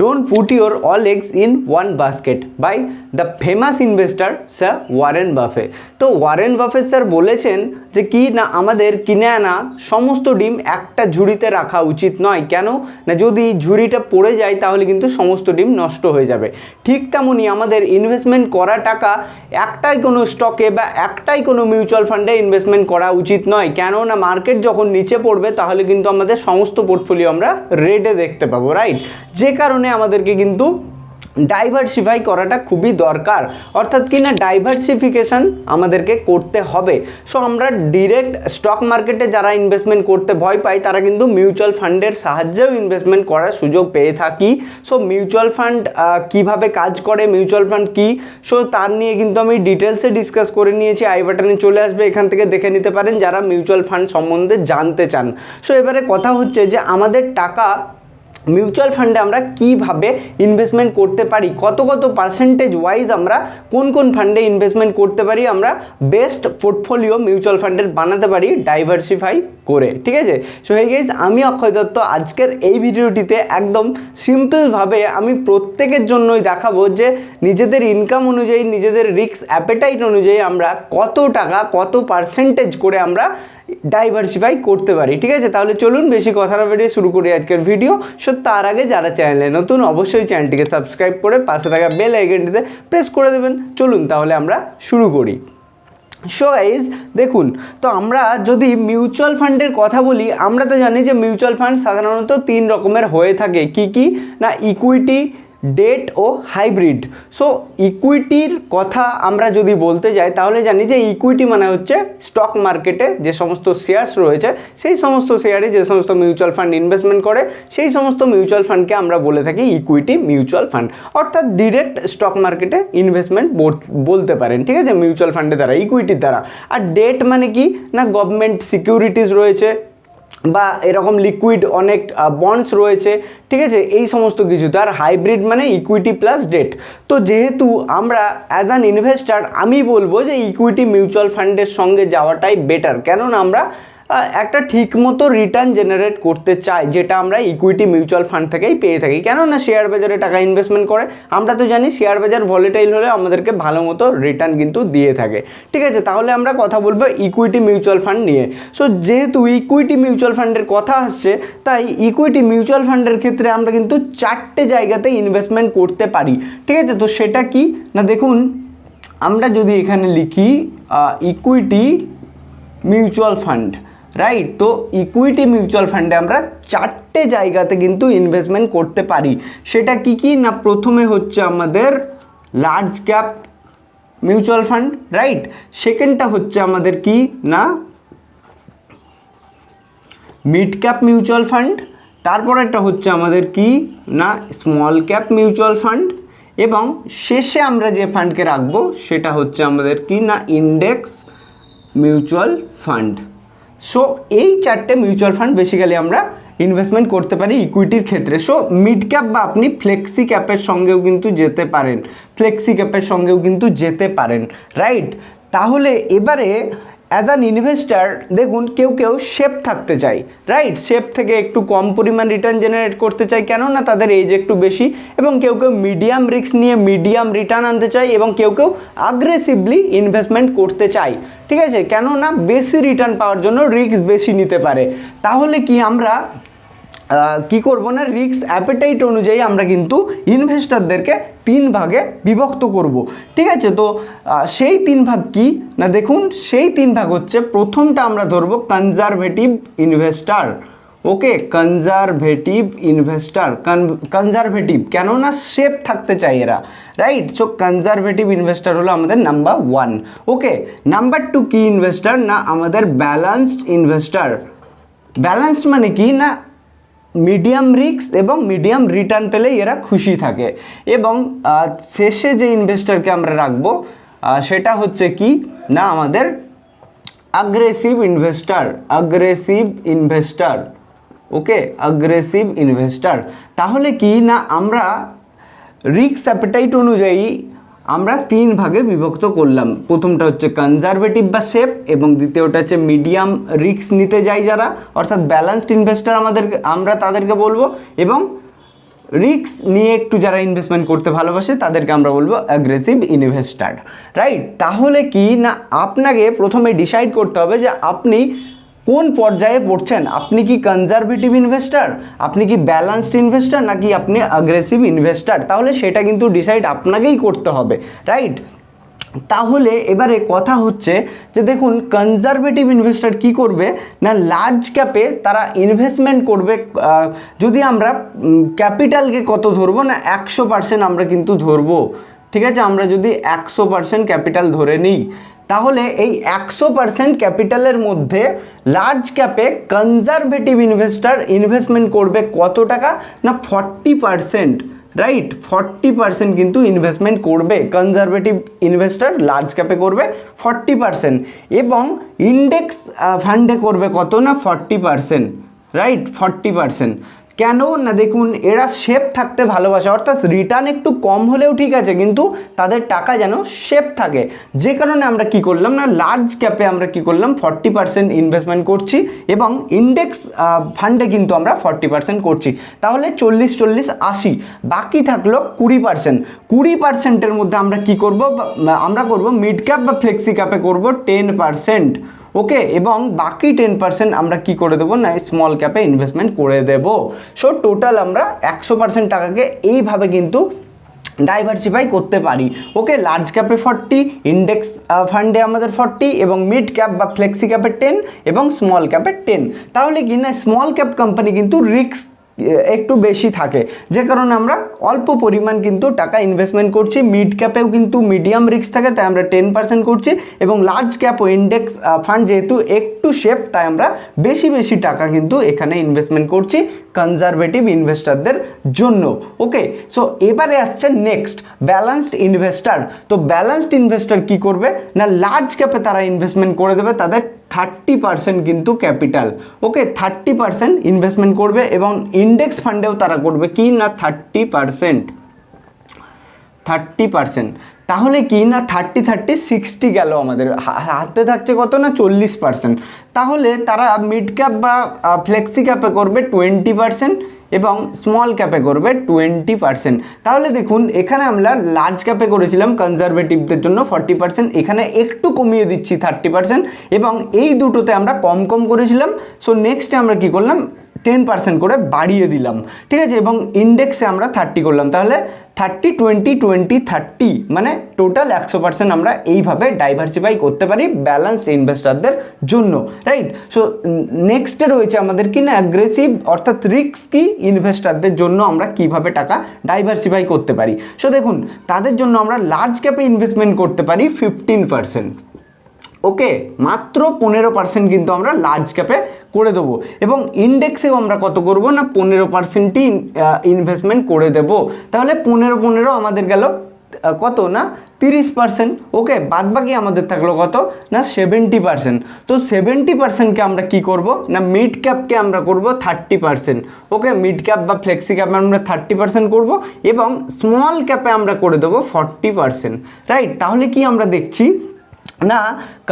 Don't put your all eggs in one basket by the famous investor sir Warren Buffett তো Warren বাফে sir বলেছেন যে, কি না আমাদের কিনে আনা সমস্ত ডিম একটা ঝুড়িতে রাখা উচিত নয়। কেন? না, যদি ঝুড়িটা পড়ে যায়, তাহলে কিন্তু সমস্ত ডিম নষ্ট হয়ে যাবে। ঠিক তেমনই আমাদের ইনভেস্টমেন্ট করা টাকা একটাই কোনো স্টকে বা একটাই কোনো মিউচুয়াল ফান্ডে ইনভেস্টমেন্ট করা উচিত নয়। কেন না মার্কেট যখন নিচে পড়বে, তাহলে কিন্তু আমাদের সমস্ত পোর্টফোলিও আমরা রেডে দেখতে পাবো রাইট যে কারণে আমাদেরকে কিন্তু ডাইভার্সিফাই করাটা খুবই দরকার। অর্থাৎ কি না ডাইভার্সিফিকেশান আমাদেরকে করতে হবে। সো আমরা ডিরেক্ট স্টক মার্কেটে যারা ইনভেস্টমেন্ট করতে ভয় পাই, তারা কিন্তু মিউচুয়াল ফান্ডের সাহায্যেও ইনভেস্টমেন্ট করার সুযোগ পেয়ে থাকি। সো মিউচুয়াল ফান্ড কীভাবে কাজ করে মিউচুয়াল ফান্ড কি? সো তার নিয়ে কিন্তু আমি ডিটেলসে ডিসকাস করে নিয়েছি। আই বাটনে চলে আসবে, এখান থেকে দেখে নিতে পারেন যারা মিউচুয়াল ফান্ড সম্বন্ধে জানতে চান। সো এবারে কথা হচ্ছে যে আমাদের টাকা মিউচুয়াল ফান্ডে আমরা কীভাবে ইনভেস্টমেন্ট করতে পারি? কত কত পার্সেন্টেজ ওয়াইজ আমরা কোন কোন ফান্ডে ইনভেস্টমেন্ট করতে পারি? আমরা বেস্ট পোর্টফোলিও মিউচুয়াল ফান্ডের বানাতে পারি ডাইভার্সিফাই করে। ঠিক আছে? সো হে গেস আমি অক্ষয় দত্ত। আজকের এই ভিডিওটিতে একদম সিম্পলভাবে আমি প্রত্যেকের জন্যই দেখাবো যে নিজেদের ইনকাম অনুযায়ী, নিজেদের রিস্ক অ্যাপেটাইট অনুযায়ী আমরা কত টাকা, কত পার্সেন্টেজ করে আমরা ডাইভার্সিফাই করতে পারি, ঠিক আছে? তাহলে চলুন বেশি কথা না বেরিয়ে শুরু করি আজকের ভিডিও সো তার আগে যারা চ্যানেলে নতুন, অবশ্যই চ্যানেলটিকে সাবস্ক্রাইব করে পাশে থাকা বেল আইকনটিতে প্রেস করে দেবেন। চলুন তাহলে আমরা শুরু করি। সো গাইজ দেখুন, তো আমরা যদি মিউচুয়াল ফান্ডের কথা বলি, আমরা তো জানি যে মিউচুয়াল ফান্ড সাধারণত তিন রকমের হয়ে থাকে। কি কি? না ইকুইটি ডেট ও হাইব্রিড। সো ইকুইটির কথা আমরা যদি বলতে যাই, তাহলে জানি যে ইকুইটি মানে হচ্ছে স্টক মার্কেটে যে সমস্ত শেয়ার্স রয়েছে, সেই সমস্ত শেয়ারে যে সমস্ত মিউচুয়াল ফান্ড ইনভেস্টমেন্ট করে, সেই সমস্ত মিউচুয়াল ফান্ডকে আমরা বলে থাকি ইকুইটি মিউচুয়াল ফান্ড অর্থাৎ ডিরেক্ট স্টক মার্কেটে ইনভেস্টমেন্ট বলতে পারেন, ঠিক আছে? মিউচুয়াল ফান্ডের দ্বারা ইকুইটির দ্বারা। আর ডেট মানে কি? না গভর্নমেন্ট সিকিউরিটিস রয়েছে বা এরকম লিকুইড অনেক বন্ডস রয়েছে, ঠিক আছে? এই সমস্ত কিছু। তার হাইব্রিড মানে ইকুইটি প্লাস ডেট তো যেহেতু আমরা অ্যাজ অ্যান ইনভেস্টার আমি বলব যে ইকুইটি মিউচুয়াল ফান্ডের সঙ্গে যাওয়াটাই বেটার কেননা আমরা একটা ঠিক মতো রিটার্ন জেনারেট করতে চাই, যেটা আমরা ইকুইটি মিউচুয়াল ফান্ড থেকেই পেয়ে থাকি। কেননা শেয়ার বাজারে টাকা ইনভেস্টমেন্ট করে, আমরা তো জানি শেয়ার বাজার ভলেটাইল হলে আমাদেরকে ভালো মতো রিটার্ন কিন্তু দিয়ে থাকে। ঠিক আছে, তাহলে আমরা কথা বলব ইকুইটি মিউচুয়াল ফান্ড নিয়ে। সো যেহেতু ইকুইটি মিউচুয়াল ফান্ডের কথা আসছে, তাই ইকুইটি মিউচুয়াল ফান্ডের ক্ষেত্রে আমরা কিন্তু চারটে জায়গাতে ইনভেস্টমেন্ট করতে পারি। ঠিক আছে, তো সেটা কি? না, দেখুন, আমরা যদি এখানে লিখি ইকুইটি মিউচুয়াল ফান্ড রাইট তো ইকুইটি মিউচুয়াল ফান্ডে আমরা চারটে জায়গাতে কিন্তু ইনভেস্টমেন্ট করতে পারি। সেটা কি কি? না প্রথমে হচ্ছে আমাদের large cap mutual fund right সেকেন্ডটা হচ্ছে আমাদের কি? না মিড ক্যাপ মিউচুয়াল ফান্ড তারপর একটা হচ্ছে আমাদের কি? না স্মল ক্যাপ মিউচুয়াল ফান্ড এবং শেষে আমরা যে ফান্ডকে রাখব, সেটা হচ্ছে আমাদের কি? না ইন্ডেক্স মিউচুয়াল ফান্ড সো এই চারটে মিউচুয়াল ফান্ড বেসিক্যালি আমরা ইনভেস্টমেন্ট করতে পারি ইকুইটির ক্ষেত্রে। সো মিড ক্যাপ বা আপনি ফ্লেক্সি ক্যাপের সঙ্গেও কিন্তু যেতে পারেন। ফ্লেক্সি ক্যাপের সঙ্গেও কিন্তু যেতে পারেন। রাইট তাহলে এবারে অ্যাজ অ্যান ইনভেস্টার দেখুন, কেউ কেউ শেপ থাকতে চায় রাইট শেপ থেকে একটু কম পরিমাণ রিটার্ন জেনারেট করতে চায়, কেননা তাদের এজ একটু বেশি এবং কেউ কেউ মিডিয়াম রিস্ক নিয়ে মিডিয়াম রিটার্ন আনতে চায় এবং কেউ কেউ আগ্রেসিভলি ইনভেস্টমেন্ট করতে চায়, ঠিক আছে? কেননা বেশি রিটার্ন পাওয়ার জন্য রিস্ক বেশি নিতে পারে। তাহলে কি আমরা কি করব না? রিক্স অ্যাপেটাইট অনুযায়ী আমরা কিন্তু ইনভেস্টারদেরকে তিন ভাগে বিভক্ত করব। ঠিক আছে? তো সেই তিন ভাগ কি? না, দেখুন, সেই তিন ভাগ হচ্ছে প্রথমটা আমরা ধরবো conservative investor okay? Conservative investor conservative কেননা সেফ থাকতে চাই এরা। রাইট সো কনজারভেটিভ ইনভেস্টার হলো আমাদের number one okay? Number two কি ইনভেস্টার না, আমাদের ব্যালান্সড ইনভেস্টার ব্যালেন্সড মানে কি? না মিডিয়াম রিস্ক এবং মিডিয়াম রিটার্ন পেলেই এরা খুশি থাকে। এবং শেষে যে ইনভেস্টারকে আমরা রাখব সেটা হচ্ছে কি? না, আমাদের aggressive investor aggressive investor okay aggressive investor তাহলে কি? না, আমরা রিক্স অ্যাপেটাইট অনুযায়ী আমরা তিন ভাগে বিভক্ত করলাম। প্রথমটা হচ্ছে কনজারভেটিভ বা সেফ এবং দ্বিতীয়টা হচ্ছে মিডিয়াম রিস্ক নিতে যাই যারা। অর্থাৎ ব্যালেন্সড ইনভেস্টার আমাদের, আমরা তাদেরকে বলব এবং রিস্ক নিয়ে একটু যারা ইনভেস্টমেন্ট করতে ভালোবাসে তাদেরকে আমরা বলব অ্যাগ্রেসিভ ইনভেস্টার রাইট তাহলে কি না আপনাকে প্রথমে ডিসাইড করতে হবে যে আপনি কোন পর্যায়ে পড়ছেন? আপনি কি কনজারভেটিভ ইনভেস্টার আপনি কি ব্যালান্সড ইনভেস্টার নাকি আপনি অ্যাগ্রেসিভ ইনভেস্টার তাহলে সেটা কিন্তু ডিসাইড আপনাকেই করতে হবে রাইট তাহলে এবারে কথা হচ্ছে যে দেখুন কনজারভেটিভ ইনভেস্টর কি করবে? না লার্জ ক্যাপে তারা ইনভেস্টমেন্ট করবে যদি আমরা ক্যাপিটালকে কত ধরবো? না, একশো পার্সেন্ট আমরা কিন্তু ধরবো, ঠিক আছে? আমরা যদি একশো পার্সেন্ট ক্যাপিটাল ধরে নিই তাহলে এই একশো পার্সেন্ট ক্যাপিটালের মধ্যে লার্জ ক্যাপে কনজারভেটিভ ইনভেস্টার ইনভেস্টমেন্ট করবে কত টাকা? না forty percent right forty percent কিন্তু ইনভেস্টমেন্ট করবে কনজারভেটিভ ইনভেস্টার লার্জ ক্যাপে করবে ফর্টি পার্সেন্ট এবং ইন্ডেক্স ফান্ডে করবে কত? না forty percent right forty percent কেন? না দেখুন, এরা শেপ থাকতে ভালোবাসে, অর্থাৎ রিটার্ন একটু কম হলেও ঠিক আছে, কিন্তু তাদের টাকা যেন শেপ থাকে। যে কারণে আমরা কি করলাম না লার্জ ক্যাপে আমরা কি করলাম ফর্টি পার্সেন্ট ইনভেস্টমেন্ট করছি এবং ইন্ডেক্স ফান্ডে কিন্তু আমরা ফর্টি পার্সেন্ট করছি। তাহলে চল্লিশ চল্লিশ, আশি, বাকি থাকল কুড়ি পার্সেন্ট কুড়ি পার্সেন্টের মধ্যে আমরা কি করব? আমরা করব মিড ক্যাপ বা ফ্লেক্সি ক্যাপে করব টেন পার্সেন্ট ওকে এবং বাকি টেন পার্সেন্ট আমরা কি করে দেবো? না স্মল ক্যাপে ইনভেস্টমেন্ট করে দেব। সো টোটাল আমরা একশো পার্সেন্ট টাকাকে এইভাবে কিন্তু ডাইভার্সিফাই করতে পারি। ওকে লার্জ ক্যাপে ফর্টি ইন্ডেক্স ফান্ডে আমাদের ফর্টি এবং মিড ক্যাপ বা ফ্লেক্সি ক্যাপে টেন এবং স্মল ক্যাপে টেন তাহলে কি না স্মল ক্যাপ কোম্পানি কিন্তু রিস্ক একটু বেশি থাকে। যে কারণে আমরা অল্প পরিমাণ কিন্তু টাকা ইনভেস্টমেন্ট করছি মিড ক্যাপেও কিন্তু মিডিয়াম রিস্ক থাকে, তাই আমরা টেন পার্সেন্ট করছি এবং লার্জ ক্যাপ ও ইন্ডেক্স ফান্ড যেহেতু একটু শেপ তাই আমরা বেশি বেশি টাকা কিন্তু এখানে ইনভেস্টমেন্ট করছি কনজারভেটিভ ইনভেস্টারদের জন্য। ওকে সো এবারে আসছে নেক্সট ব্যালান্সড ইনভেস্টার তো ব্যালান্সড ইনভেস্টার কি করবে? না লার্জ ক্যাপে তারা ইনভেস্টমেন্ট করে দেবে, তাদের থার্টি পার্সেন্ট কিন্তু capital okay thirty percent investment করবে এবং ইন্ডেক্স ফান্ডেও তারা করবে, কি না থার্টি পার্সেন্ট থার্টি পার্সেন্ট তাহলে কি না থার্টি থার্টি সিক্সটি গেল আমাদের। হাতে থাকছে কত না চল্লিশ পার্সেন্ট তাহলে তারা মিড ক্যাপ বা ফ্লেক্সি ক্যাপে করবে টোয়েন্টি পার্সেন্ট এবং স্মল ক্যাপে করবে টোয়েন্টি পার্সেন্ট তাহলে দেখুন, এখানে আমরা লার্জ ক্যাপে করেছিলাম কনজারভেটিভদের জন্য ফর্টি পার্সেন্ট এখানে একটু কমিয়ে দিচ্ছি থার্টি পার্সেন্ট এবং এই দুটোতে আমরা কম কম করেছিলাম। সো নেক্সটে আমরা কি করলাম? টেন পার্সেন্ট করে বাড়িয়ে দিলাম। ঠিক আছে? এবং ইন্ডেক্সে আমরা থার্টি করলাম। তাহলে থার্টি টোয়েন্টি টোয়েন্টি থার্টি মানে টোটাল একশো পার্সেন্ট আমরা এইভাবে ডাইভার্সিফাই করতে পারি ব্যালেন্সড ইনভেস্টারদের জন্য রাইট সো নেক্সটে রয়েছে আমাদের কি না? অ্যাগ্রেসিভ অর্থাৎ রিস্কি ইনভেস্টারদের জন্য আমরা কীভাবে টাকা ডাইভার্সিফাই করতে পারি? সো দেখুন, তাদের জন্য আমরা লার্জ ক্যাপে ইনভেস্টমেন্ট করতে পারি ফিফটিন পার্সেন্ট ওকে, মাত্র পনেরো পার্সেন্ট কিন্তু আমরা লার্জ ক্যাপে করে দেবো। এবং ইন্ডেক্সেও আমরা কত করব না পনেরো পার্সেন্টই ইনভেস্টমেন্ট করে দেব। তাহলে পনেরো পনেরো আমাদের গেল কত না তিরিশ পার্সেন্ট ওকে বাদ বাকি আমাদের থাকল কত না সেভেন্টি পার্সেন্ট তো সেভেন্টি পার্সেন্টকে আমরা কি করব না মিড ক্যাপকে আমরা করব thirty percent okay mid cap বা ফ্লেক্সি ক্যাপে আমরা থার্টি পার্সেন্ট করব এবং স্মল ক্যাপে আমরা করে দেবো ফর্টি পার্সেন্ট রাইট তাহলে কি আমরা দেখছি? না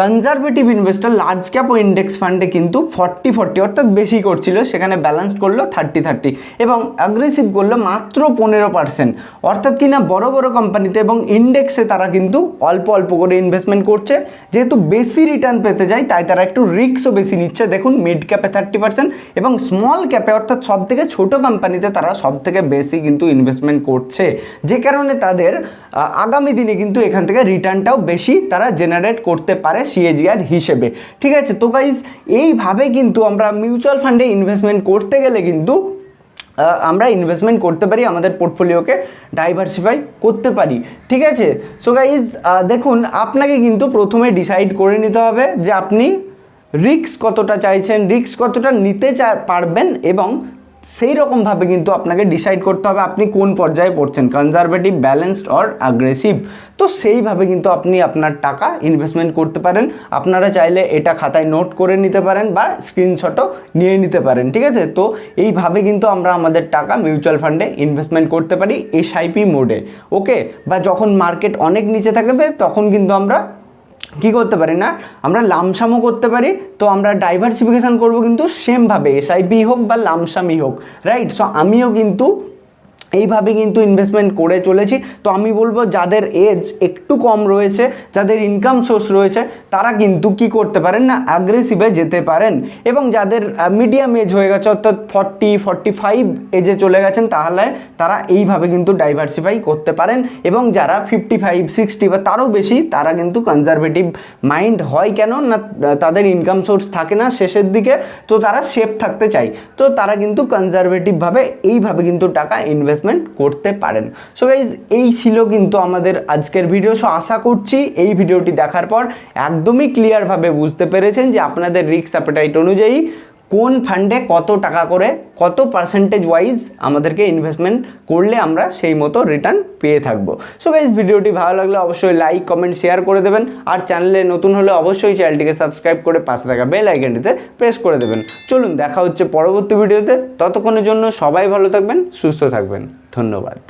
কনজারভেটিভ ইনভেস্টর লার্জ ক্যাপ ও ইন্ডেক্স ফান্ডে কিন্তু ফর্টি ফর্টি অর্থাৎ বেশি করছিল, সেখানে ব্যালেন্স করল থার্টি থার্টি এবং অ্যাগ্রেসিভ করল মাত্র পনেরো পার্সেন্ট অর্থাৎ কি না বড় বড় কোম্পানিতে এবং ইন্ডেক্সে তারা কিন্তু অল্প অল্প করে ইনভেস্টমেন্ট করছে। যেহেতু বেশি রিটার্ন পেতে যায়, তাই তারা একটু রিস্কও বেশি নিচ্ছে। দেখুন মিড ক্যাপে থার্টি পার্সেন্ট এবং স্মল ক্যাপে অর্থাৎ সব থেকে ছোটো কোম্পানিতে তারা সব থেকে বেশি কিন্তু ইনভেস্টমেন্ট করছে। যে কারণে তাদের আগামী দিনে কিন্তু এখান থেকে রিটার্নটাও বেশি, তারা জেনারেট করতে পারে সিএজিআর হিসেবে। ঠিক আছে, তো গাইজ এইভাবে কিন্তু আমরা মিউচুয়াল ফান্ডে ইনভেস্টমেন্ট করতে গেলে কিন্তু আমরা ইনভেস্টমেন্ট করতে পারি, আমাদের পোর্টফোলিওকে ডাইভার্সিফাই করতে পারি। ঠিক আছে? সো গাইজ দেখুন, আপনাকে কিন্তু প্রথমে ডিসাইড করে নিতে হবে যে আপনি রিস্ক কতটা চাইছেন রিস্ক কতটা নিতে পারবেন এবং সেই রকমভাবে কিন্তু আপনাকে ডিসাইড করতে হবে আপনি কোন পর্যায়ে পড়ছেন কনজারভেটিভ ব্যালেন্সড অর অ্যাগ্রেসিভ তো সেইভাবে কিন্তু আপনি আপনার টাকা ইনভেস্টমেন্ট করতে পারেন। আপনারা চাইলে এটা খাতায় নোট করে নিতে পারেন বা স্ক্রিনশটও নিয়ে নিতে পারেন, ঠিক আছে? তো এইভাবে কিন্তু আমরা আমাদের টাকা মিউচুয়াল ফান্ডে ইনভেস্টমেন্ট করতে পারি এসআইপি মোডে ওকে বা যখন মার্কেট অনেক নিচে থাকবে, তখন কিন্তু আমরা কি করতে পারি না? আমরা লামসামও করতে পারি, তো আমরা ডাইভার্সিফিকেশান করব কিন্তু সেমভাবে এসআইপি হোক বা লামসামই হোক রাইট সো আমিও কিন্তু এইভাবে কিন্তু ইনভেস্টমেন্ট করে চলেছি। তো আমি বলব, যাদের এজ একটু কম রয়েছে, যাদের ইনকাম সোর্স রয়েছে, তারা কিন্তু কি করতে পারেন না অ্যাগ্রেসিভে যেতে পারেন। এবং যাদের মিডিয়াম এজ হয়ে গেছে, অর্থাৎ ফর্টি ফর্টি ফাইভ এজে চলে গেছেন, তাহলে তারা এইভাবে কিন্তু ডাইভার্সিফাই করতে পারেন। এবং যারা ফিফটি ফাইভ সিক্সটি বা তারও বেশি, তারা কিন্তু কনজারভেটিভ মাইন্ড হয় কেন না, তাদের ইনকাম সোর্স থাকে না শেষের দিকে, তো তারা সেফ থাকতে চায়। তো তারা কিন্তু কনজারভেটিভভাবে এইভাবে কিন্তু টাকা ইনভেস্টমেন্ট করতে পারেন। সো গাইজ এই ছিল কিন্তু আমাদের আজকের ভিডিও সো আশা করছি এই ভিডিওটি দেখার পর একদমই ক্লিয়ারভাবে বুঝতে পেরেছেন যে আপনাদের রিক্স অ্যাপেটাইট অনুযায়ী কোন ফান্ডে কত টাকা করে, কত পার্সেন্টেজ ওয়াইজ আমাদেরকে ইনভেস্টমেন্ট করলে আমরা সেই মতো রিটার্ন পেয়ে থাকব। সো গাইজ ভিডিওটি ভালো লাগলে অবশ্যই লাইক কমেন্ট শেয়ার করে দেবেন। আর চ্যানেলে নতুন হলে অবশ্যই চ্যানেলটিকে সাবস্ক্রাইব করে পাশে থাকা বেল আইকনটিতে প্রেস করে দেবেন। চলুন, দেখা হচ্ছে পরবর্তী ভিডিওতে। ততক্ষণের জন্য সবাই ভালো থাকবেন, সুস্থ থাকবেন। ধন্যবাদ।